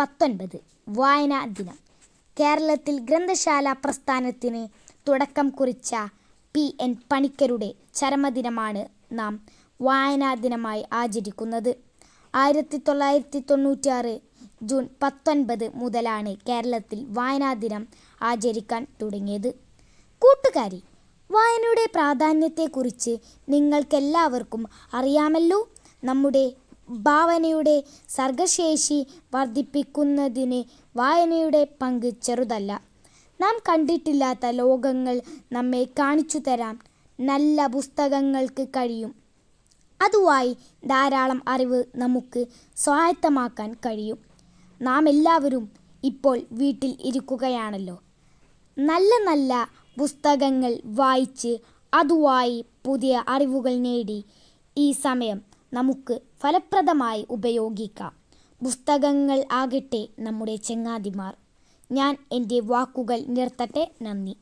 പത്തൊൻപത്. വായനാ ദിനം. കേരളത്തിൽ ഗ്രന്ഥശാല പ്രസ്ഥാനത്തിന് തുടക്കം കുറിച്ച പി. എൻ. പണിക്കരുടെ ചരമദിനമാണ് നാം വായനാ ദിനമായി ആചരിക്കുന്നത്. ആയിരത്തി തൊള്ളായിരത്തി തൊണ്ണൂറ്റിയാറ് ജൂൺ പത്തൊൻപത് മുതലാണ് കേരളത്തിൽ വായനാ ദിനം ആചരിക്കാൻ തുടങ്ങിയത്. കൂട്ടുകാരി വായനയുടെ പ്രാധാന്യത്തെക്കുറിച്ച് നിങ്ങൾക്കെല്ലാവർക്കും അറിയാമല്ലോ. നമ്മുടെ ഭാവനയുടെ സർഗശേഷി വർദ്ധിപ്പിക്കുന്നതിന് വായനയുടെ പങ്ക് ചെറുതല്ല. നാം കണ്ടിട്ടില്ലാത്ത ലോകങ്ങൾ നമ്മെ കാണിച്ചു തരാൻ നല്ല പുസ്തകങ്ങൾക്ക് കഴിയും. അതുവായി ധാരാളം അറിവ് നമുക്ക് സ്വായത്തമാക്കാൻ കഴിയും. നാം എല്ലാവരും ഇപ്പോൾ വീട്ടിൽ ഇരിക്കുകയാണല്ലോ. നല്ല നല്ല പുസ്തകങ്ങൾ വായിച്ച് അതുവായി പുതിയ അറിവുകൾ നേടി ഈ സമയം നമുക്ക് ഫലപ്രദമായി ഉപയോഗിക്കാം. പുസ്തകങ്ങൾ ആകട്ടെ നമ്മുടെ ചങ്ങാതിമാർ. ഞാൻ എന്റെ വാക്കുകൾ നിർത്തട്ടെ. നന്ദി.